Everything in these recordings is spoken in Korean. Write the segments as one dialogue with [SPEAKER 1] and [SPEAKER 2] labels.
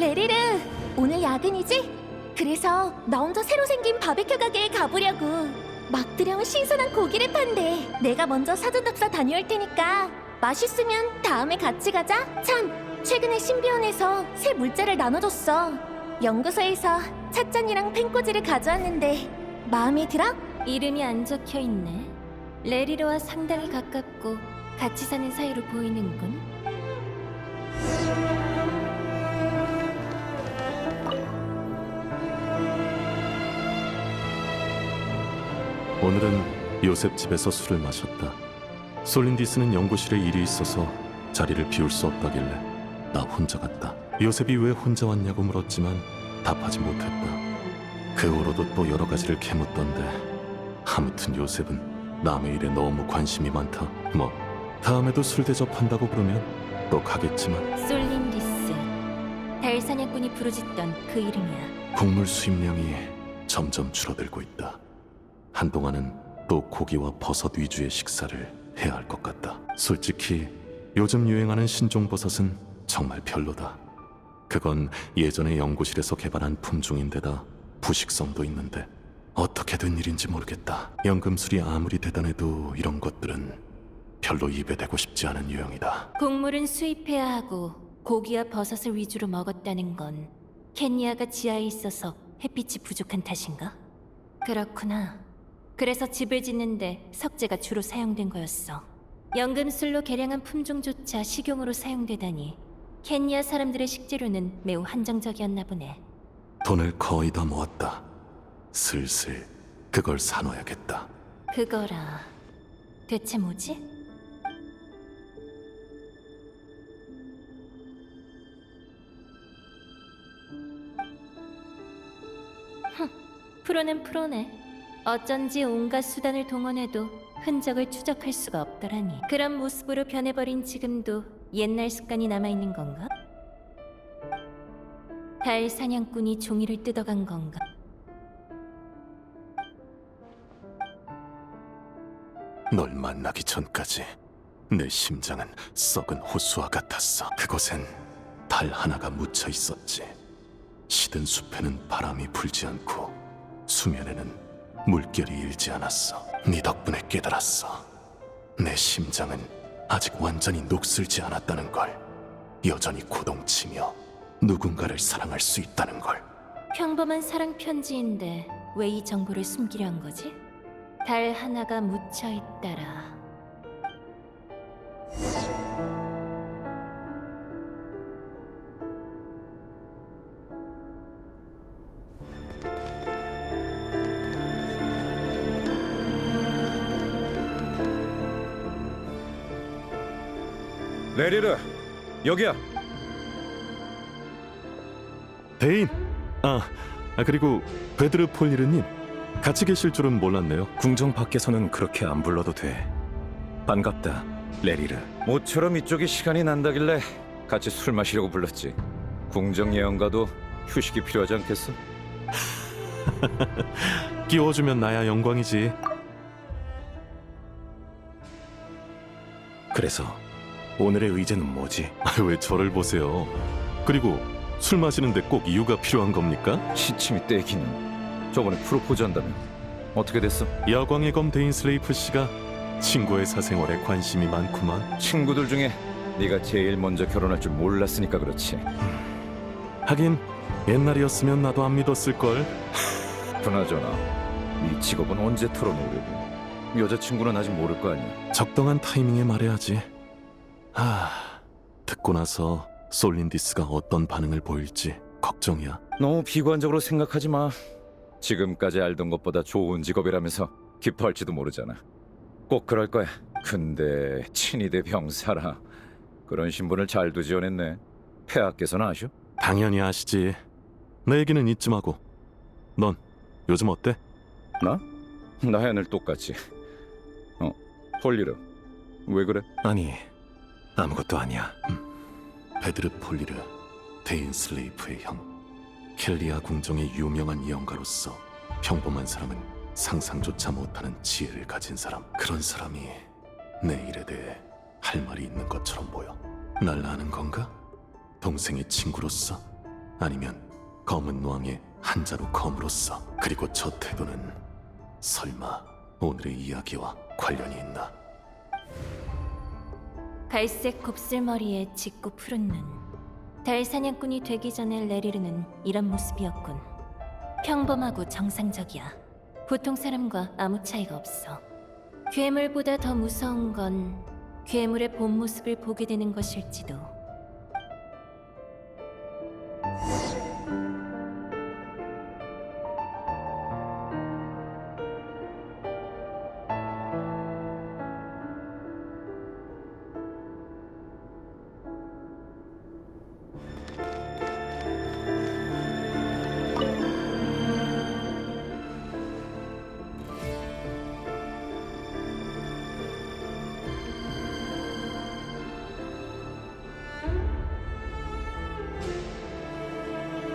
[SPEAKER 1] 레리르, 오늘 야근이지? 그래서 나 혼자 새로 생긴 바베큐 가게에 가보려고. 막 들여온 신선한 고기를 판대. 내가 먼저 사전 답사 다녀올 테니까 맛있으면 다음에 같이 가자. 참, 최근에 신비원에서 새 물자를 나눠줬어. 연구소에서 찻잔이랑 펜꽂이를 가져왔는데 마음에 들어?
[SPEAKER 2] 이름이 안 적혀 있네. 레리로와 상당히 가깝고 같이 사는 사이로 보이는군.
[SPEAKER 3] 오늘은 요셉 집에서 술을 마셨다. 솔린디스는 연구실에 일이 있어서 자리를 비울 수 없다길래 나 혼자 갔다. 요셉이 왜 혼자 왔냐고 물었지만 답하지 못했다. 그 후로도 또 여러 가지를 캐묻던데 아무튼 요셉은 남의 일에 너무 관심이 많다. 뭐 다음에도 술 대접한다고 그러면 또 가겠지만
[SPEAKER 2] 솔린디스. 달 사냥꾼이 부르짖던 그 이름이야.
[SPEAKER 3] 곡물 수입량이 점점 줄어들고 있다. 한동안은 또 고기와 버섯 위주의 식사를 해야 할 것 같다. 솔직히 요즘 유행하는 신종 버섯은 정말 별로다. 그건 예전에 연구실에서 개발한 품종인데다 부식성도 있는데 어떻게 된 일인지 모르겠다. 연금술이 아무리 대단해도 이런 것들은 별로 입에 대고 싶지 않은 유형이다.
[SPEAKER 2] 곡물은 수입해야 하고 고기와 버섯을 위주로 먹었다는 건 켄니아가 지하에 있어서 햇빛이 부족한 탓인가? 그렇구나. 그래서 집을 짓는데 석재가 주로 사용된 거였어. 연금술로 개량한 품종조차 식용으로 사용되다니 켄니아 사람들의 식재료는 매우 한정적이었나 보네.
[SPEAKER 3] 돈을 거의 다 모았다. 슬슬 그걸 사놔야겠다.
[SPEAKER 2] 그거라. 대체 뭐지? 흠, 프로는 프로네. 어쩐지 온갖 수단을 동원해도 흔적을 추적할 수가 없더라니. 그런 모습으로 변해버린 지금도 옛날 습관이 남아있는 건가? 달 사냥꾼이 종이를 뜯어간 건가?
[SPEAKER 3] 널 만나기 전까지 내 심장은 썩은 호수와 같았어. 그곳엔 달 하나가 묻혀 있었지. 시든 숲에는 바람이 불지 않고 수면에는 물결이 일지 않았어. 네 덕분에 깨달았어. 내 심장은 아직 완전히 녹슬지 않았다는 걸. 여전히 고동치며 누군가를 사랑할 수 있다는 걸.
[SPEAKER 2] 평범한 사랑 편지인데 왜 이 정보를 숨기려 한 거지? 달 하나가 묻혀 있다라.
[SPEAKER 4] 레리르 여기야
[SPEAKER 3] 대인. 아, 아, 그리고 베드르 폴리르님 같이 계실 줄은 몰랐네요.
[SPEAKER 5] 궁정 밖에서는 그렇게 안 불러도 돼. 반갑다, 레리르.
[SPEAKER 4] 모처럼 이쪽이 시간이 난다길래 같이 술 마시려고 불렀지 궁정 예언가도 휴식이 필요하지 않겠어?
[SPEAKER 3] 끼워주면 나야 영광이지.
[SPEAKER 5] 그래서 오늘의 의제는 뭐지?
[SPEAKER 3] 아, 왜 저를 보세요? 그리고 술 마시는데 꼭 이유가 필요한 겁니까?
[SPEAKER 4] 시침이 떼기는 저번에 프로포즈 한다며 어떻게 됐어?
[SPEAKER 3] 야광의 검 데인 슬레이프 씨가 친구의 사생활에 관심이 많구만.
[SPEAKER 4] 친구들 중에 네가 제일 먼저 결혼할 줄 몰랐으니까 그렇지
[SPEAKER 3] 하긴 옛날이었으면 나도 안 믿었을 걸.
[SPEAKER 4] 그나저나 이 직업은 언제 털어놓으려고 여자친구는 아직 모를 거 아니야
[SPEAKER 3] 적당한 타이밍에 말해야지. 아, 듣고 나서 솔린디스가 어떤 반응을 보일지 걱정이야.
[SPEAKER 4] 너무 비관적으로 생각하지 마 지금까지 알던 것보다 좋은 직업이라면서 기뻐할지도 모르잖아 꼭 그럴 거야 근데 친위대 병사라 그런 신분을 잘도 지어냈네 폐하께서는 아셔?
[SPEAKER 3] 당연히 아시지. 내 얘기는 잊지 마고. 넌 요즘 어때?
[SPEAKER 4] 나? 나야 늘 똑같지 어 폴리르 왜 그래?
[SPEAKER 5] 아니, 아무것도 아니야.
[SPEAKER 3] 베드르 폴리르, 데인 슬레이프의 형. 켈리아 궁정의 유명한 예언가로서 평범한 사람은 상상조차 못하는 지혜를 가진 사람. 그런 사람이 내 일에 대해 할 말이 있는 것처럼 보여. 날 아는 건가? 동생의 친구로서? 아니면 검은 왕의 한자로 검으로써 그리고 저 태도는 설마 오늘의 이야기와 관련이 있나?
[SPEAKER 2] 갈색 곱슬머리에 짙고 푸른 눈. 달 사냥꾼이 되기 전에 레리르는 이런 모습이었군. 평범하고 정상적이야. 보통 사람과 아무 차이가 없어. 괴물보다 더 무서운 건 괴물의 본 모습을 보게 되는 것일지도.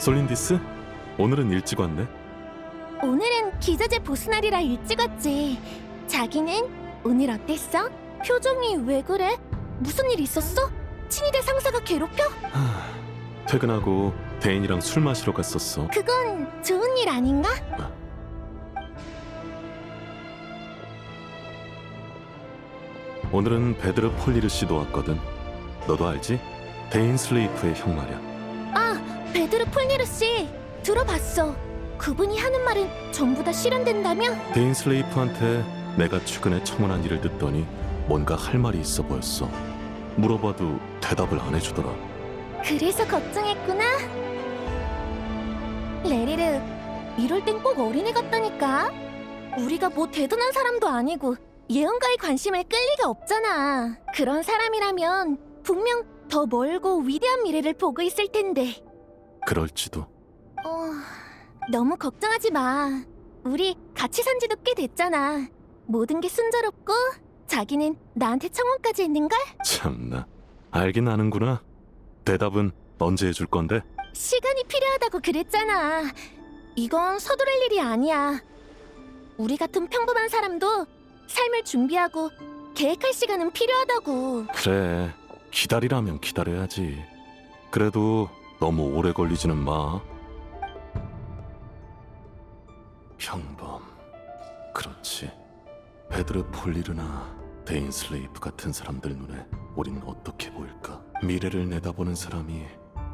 [SPEAKER 3] 솔린디스? 오늘은 일찍 왔네.
[SPEAKER 1] 오늘은 기자재 보스날이라 일찍 왔지. 자기는 오늘 어땠어? 표정이 왜 그래? 무슨 일 있었어? 친위대 상사가 괴롭혀?
[SPEAKER 3] 하, 퇴근하고 대인이랑 술 마시러 갔었어.
[SPEAKER 1] 그건 좋은 일 아닌가?
[SPEAKER 3] 오늘은 베드르 폴리르 씨도 왔거든. 너도 알지? 데인 슬레이프의 형 말이야.
[SPEAKER 1] 아, 베드르 폴니르 씨 들어봤어. 그분이 하는 말은 전부 다 실현된다며?
[SPEAKER 3] 데인 슬레이프한테 내가 최근에 청혼한 일을 듣더니 뭔가 할 말이 있어 보였어. 물어봐도 대답을 안 해주더라.
[SPEAKER 1] 그래서 걱정했구나. 레리르, 이럴 땐 꼭 어린애 같다니까. 우리가 뭐 대단한 사람도 아니고 예언가의 관심을 끌 리가 없잖아. 그런 사람이라면 분명 더 멀고 위대한 미래를 보고 있을 텐데.
[SPEAKER 3] 그럴지도.
[SPEAKER 1] 어, 너무 걱정하지 마. 우리 같이 산 지도 꽤 됐잖아. 모든 게 순조롭고 자기는 나한테 청혼까지 했는걸?
[SPEAKER 3] 참나. 알긴 아는구나. 대답은 언제 해줄 건데?
[SPEAKER 1] 시간이 필요하다고 그랬잖아. 이건 서두를 일이 아니야. 우리 같은 평범한 사람도 삶을 준비하고 계획할 시간은 필요하다고.
[SPEAKER 3] 그래. 기다리라면 기다려야지. 그래도 너무 오래 걸리지는 마. 평범. 그렇지. 베드르 폴리르나 데인 슬레이프 같은 사람들 눈에 우린 어떻게 보일까? 미래를 내다보는 사람이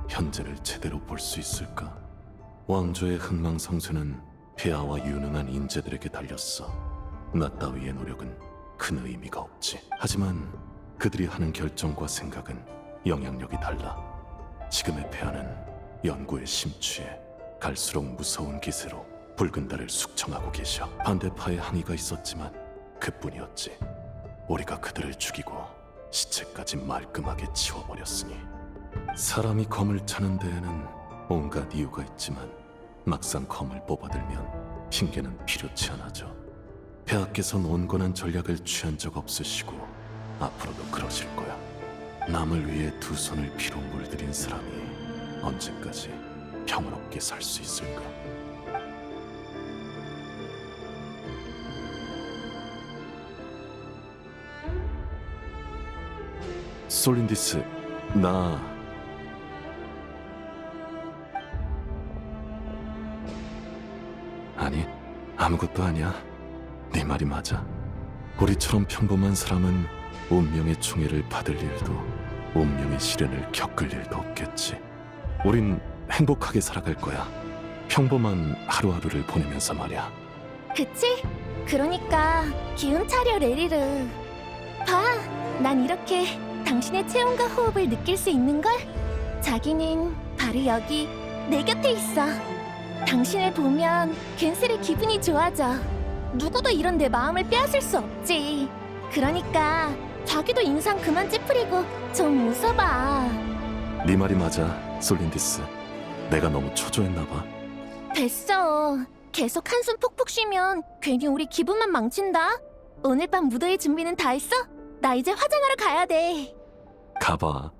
[SPEAKER 3] 현재를 제대로 볼 수 있을까? 왕조의 흥망성쇠는 폐하와 유능한 인재들에게 달렸어. 나 따위의 노력은 큰 의미가 없지. 하지만 그들이 하는 결정과 생각은 영향력이 달라. 지금의 폐하는 연구에 심취해 갈수록 무서운 기세로 붉은 달을 숙청하고 계셔. 반대파의 항의가 있었지만 그뿐이었지. 우리가 그들을 죽이고 시체까지 말끔하게 치워버렸으니 사람이 검을 차는 데에는 온갖 이유가 있지만 막상 검을 뽑아들면 핑계는 필요치 않아죠. 폐하께선 온건한 전략을 취한 적 없으시고 앞으로도 그러실 거야. 남을 위해 두 손을 피로 물들인 사람이 언제까지 평화롭게 살 수 있을까? 솔린디스, 나 아니 아무것도 아니야. 네 말이 맞아. 우리처럼 평범한 사람은 운명의 총애를 받을 일도 운명의 시련을 겪을 일도 없겠지. 우린 행복하게 살아갈 거야. 평범한 하루하루를 보내면서 말이야.
[SPEAKER 1] 그치? 그러니까 기운 차려 레리르. 봐, 난 이렇게 당신의 체온과 호흡을 느낄 수 있는 걸? 자기는 바로 여기 내 곁에 있어. 당신을 보면 괜스레 기분이 좋아져. 누구도 이런 내 마음을 빼앗을 수 없지. 그러니까 자기도 인상 그만 찌푸리고 좀 웃어봐.
[SPEAKER 3] 네 말이 맞아, 솔린디스. 내가 너무 초조했나 봐.
[SPEAKER 1] 됐어. 계속 한숨 푹푹 쉬면 괜히 우리 기분만 망친다. 오늘 밤 무도회 준비는 다 했어? 나 이제 화장하러 가야 돼.
[SPEAKER 3] 가봐.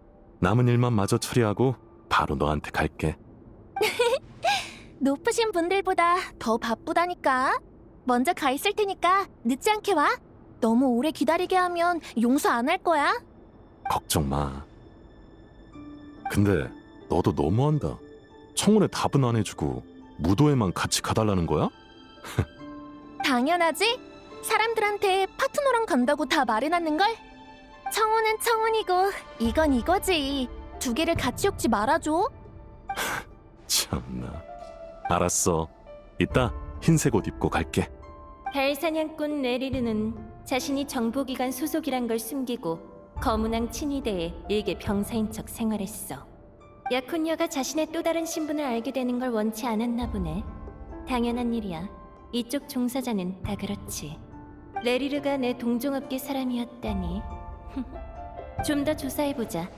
[SPEAKER 3] 남은 일만 마저 처리하고 바로 너한테 갈게.
[SPEAKER 1] 높으신 분들보다 더 바쁘다니까. 먼저 가 있을 테니까 늦지 않게 와. 너무 오래 기다리게 하면 용서 안 할 거야.
[SPEAKER 3] 걱정 마. 근데 너도 너무한다. 청혼에 답은 안 해주고 무도회만 같이 가달라는 거야?
[SPEAKER 1] 당연하지. 사람들한테 파트너랑 간다고 다 말해놨는걸? 청혼은 청혼이고 이건 이거지. 두 개를 같이 엮지 말아줘.
[SPEAKER 3] 참나. 알았어. 이따 흰색 옷 입고 갈게.
[SPEAKER 2] 달사냥꾼 레리르는 자신이 정보기관 소속이란 걸 숨기고 거문왕 친위대에 일개 병사인 척 생활했어. 약혼녀가 자신의 또 다른 신분을 알게 되는 걸 원치 않았나 보네. 당연한 일이야. 이쪽 종사자는 다 그렇지. 레리르가 내 동종업계 사람이었다니. 좀 더 조사해보자.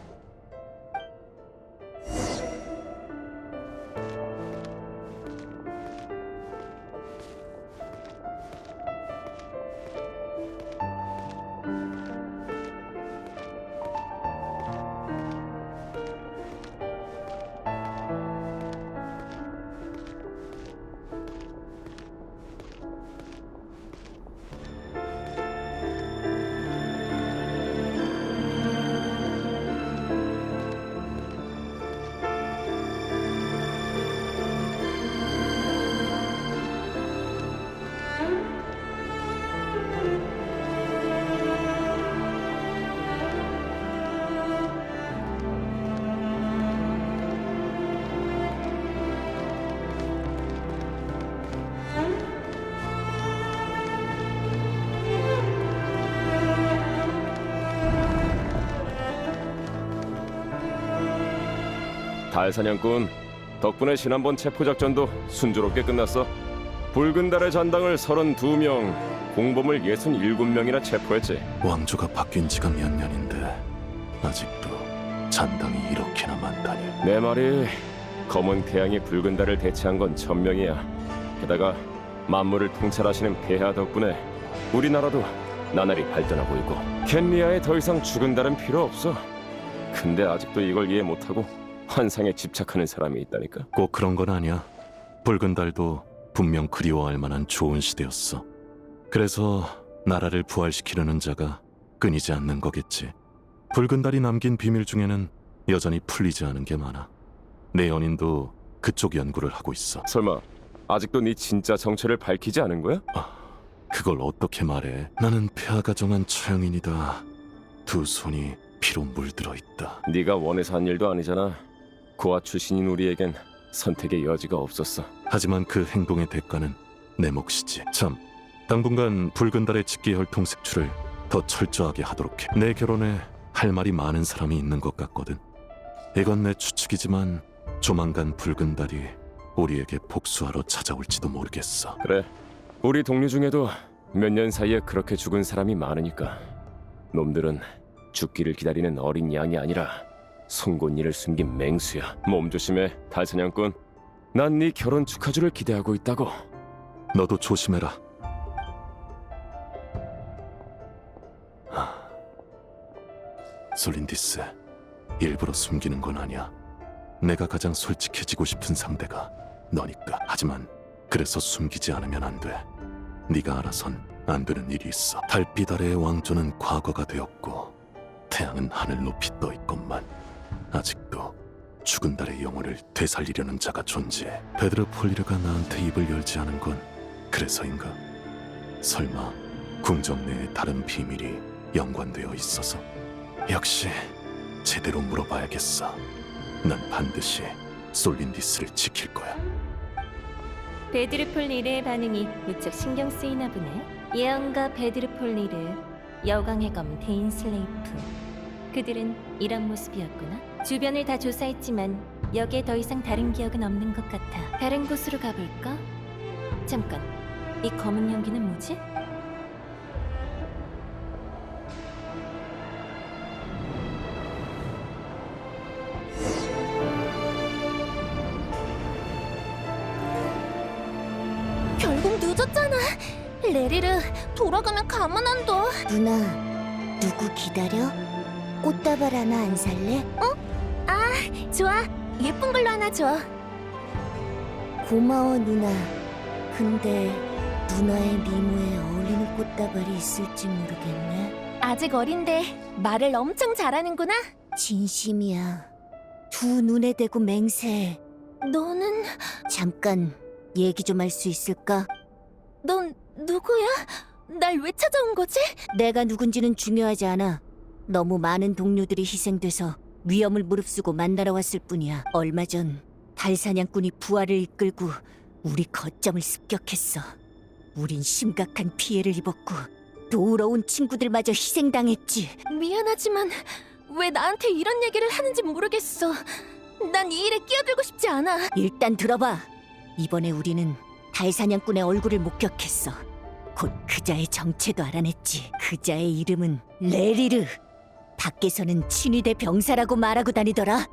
[SPEAKER 6] 달사냥꾼 덕분에 지난번 체포 작전도 순조롭게 끝났어. 붉은 달의 잔당을 32명, 공범을 67명이나 체포했지.
[SPEAKER 3] 왕조가 바뀐 지가 몇 년인데 아직도 잔당이 이렇게나 많다니.
[SPEAKER 6] 내 말이 검은 태양이 붉은 달을 대체한 건 천명이야. 게다가 만물을 통찰하시는 폐하 덕분에 우리나라도 나날이 발전하고 있고 켄리아에 더 이상 죽은 달은 필요 없어. 근데 아직도 이걸 이해 못하고 환상에 집착하는 사람이 있다니까.
[SPEAKER 3] 꼭 그런 건 아니야. 붉은 달도 분명 그리워할 만한 좋은 시대였어. 그래서 나라를 부활시키려는 자가 끊이지 않는 거겠지. 붉은 달이 남긴 비밀 중에는 여전히 풀리지 않은 게 많아. 내 연인도 그쪽 연구를 하고 있어.
[SPEAKER 6] 설마 아직도 네 진짜 정체를 밝히지 않은 거야?
[SPEAKER 3] 그걸 어떻게 말해? 나는 폐하가 정한 처형인이다. 두 손이 피로 물들어 있다.
[SPEAKER 6] 네가 원해서 한 일도 아니잖아. 고아 출신인 우리에겐 선택의 여지가 없었어.
[SPEAKER 3] 하지만 그 행동의 대가는 내 몫이지. 참, 당분간 붉은 달의 직계 혈통 색출을 더 철저하게 하도록 해. 내 결혼에 할 말이 많은 사람이 있는 것 같거든. 이건 내 추측이지만 조만간 붉은 달이 우리에게 복수하러 찾아올지도 모르겠어.
[SPEAKER 6] 그래. 우리 동료 중에도 몇 년 사이에 그렇게 죽은 사람이 많으니까. 놈들은 죽기를 기다리는 어린 양이 아니라 송곳니를 숨긴 맹수야. 몸 조심해, 달사냥꾼. 난 네 결혼 축하주를 기대하고 있다고.
[SPEAKER 3] 너도 조심해라. 하, 솔린디스, 일부러 숨기는 건 아니야. 내가 가장 솔직해지고 싶은 상대가 너니까. 하지만 그래서 숨기지 않으면 안 돼. 네가 알아선 안 되는 일이 있어. 달빛 아래의 왕조는 과거가 되었고 태양은 하늘 높이 떠 있건만 아직도 죽은 달의 영혼을 되살리려는 자가 존재해. 베드르 폴리르가 나한테 입을 열지 않은 건 그래서인가? 설마 궁정 내에 다른 비밀이 연관되어 있어서? 역시 제대로 물어봐야겠어. 난 반드시 솔린디스를 지킬 거야.
[SPEAKER 2] 베드르폴 리르의 반응이 무척 신경 쓰이나 보네. 예언가 베드르폴 리르, 여광의 검 데인 슬레이프. 그들은 이런 모습이었구나. 주변을 다 조사했지만 여기에 더 이상 다른 기억은 없는 것 같아. 다른 곳으로 가볼까? 잠깐, 이 검은 연기는 뭐지?
[SPEAKER 1] 결국 늦었잖아. 레리르 돌아가면 가만 안 둬.
[SPEAKER 7] 누나, 누구 기다려? 꽃다발 하나 안 살래?
[SPEAKER 1] 좋아. 예쁜 걸로 하나 줘.
[SPEAKER 7] 고마워, 누나. 근데 누나의 미모에 어울리는 꽃다발이 있을지 모르겠네.
[SPEAKER 1] 아직 어린데 말을 엄청 잘하는구나.
[SPEAKER 7] 진심이야. 두 눈에 대고 맹세해.
[SPEAKER 1] 너는
[SPEAKER 7] 잠깐 얘기 좀 할 수 있을까?
[SPEAKER 1] 넌 누구야? 날 왜 찾아온 거지?
[SPEAKER 7] 내가 누군지는 중요하지 않아. 너무 많은 동료들이 희생돼서 위험을 무릅쓰고 만나러 왔을 뿐이야. 얼마 전 달사냥꾼이 부하를 이끌고 우리 거점을 습격했어. 우린 심각한 피해를 입었고 도우러 온 친구들마저 희생당했지.
[SPEAKER 1] 미안하지만 왜 나한테 이런 얘기를 하는지 모르겠어. 난 이 일에 끼어들고 싶지 않아.
[SPEAKER 7] 일단 들어봐. 이번에 우리는 달사냥꾼의 얼굴을 목격했어. 곧 그자의 정체도 알아냈지. 그자의 이름은 레리르. 밖에서는 친위대 병사라고 말하고 다니더라.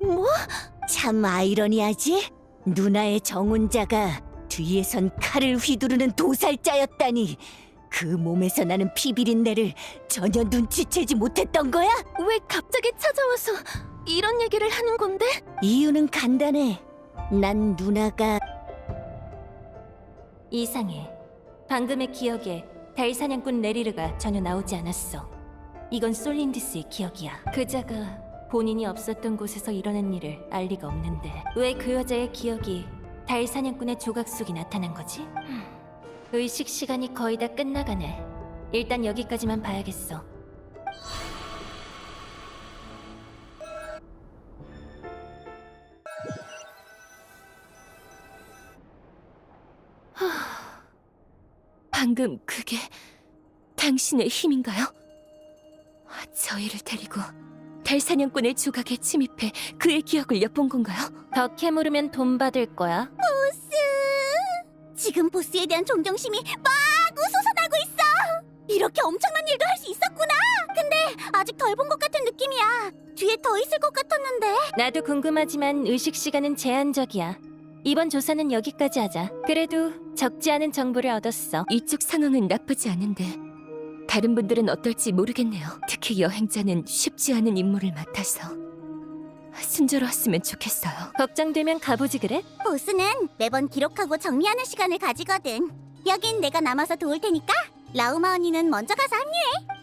[SPEAKER 1] 뭐?
[SPEAKER 7] 참 아이러니하지? 누나의 정혼자가 뒤에선 칼을 휘두르는 도살자였다니. 그 몸에서 나는 피비린내를 전혀 눈치채지 못했던 거야?
[SPEAKER 1] 왜 갑자기 찾아와서 이런 얘기를 하는 건데?
[SPEAKER 7] 이유는 간단해. 난 누나가
[SPEAKER 2] 이상해. 방금의 기억에 달 사냥꾼 레리르가 전혀 나오지 않았어. 이건 솔린디스의 기억이야. 그자가 본인이 없었던 곳에서 일어난 일을 알 리가 없는데 왜 그 여자의 기억이 달 사냥꾼의 조각 속에 나타난 거지? 흠, 의식 시간이 거의 다 끝나가네. 일단 여기까지만 봐야겠어.
[SPEAKER 1] 방금 그게 당신의 힘인가요? 저희를 데리고 달 사냥꾼의 조각에 침입해 그의 기억을 엿본 건가요?
[SPEAKER 2] 더 캐물으면 돈 받을 거야.
[SPEAKER 7] 지금 보스에 대한 존경심이 마구 솟아나고 있어. 이렇게 엄청난 일도 할 수 있었구나. 근데 아직 덜 본 것 같은 느낌이야. 뒤에 더 있을 것 같았는데.
[SPEAKER 2] 나도 궁금하지만 의식 시간은 제한적이야. 이번 조사는 여기까지 하자. 그래도 적지 않은 정보를 얻었어.
[SPEAKER 1] 이쪽 상황은 나쁘지 않은데 다른 분들은 어떨지 모르겠네요. 특히 여행자는 쉽지 않은 임무를 맡아서 순조로웠으면 좋겠어요.
[SPEAKER 2] 걱정되면 가보지 그래?
[SPEAKER 7] 보스는 매번 기록하고 정리하는 시간을 가지거든. 여긴 내가 남아서 도울 테니까 라우마 언니는 먼저 가서 합류해.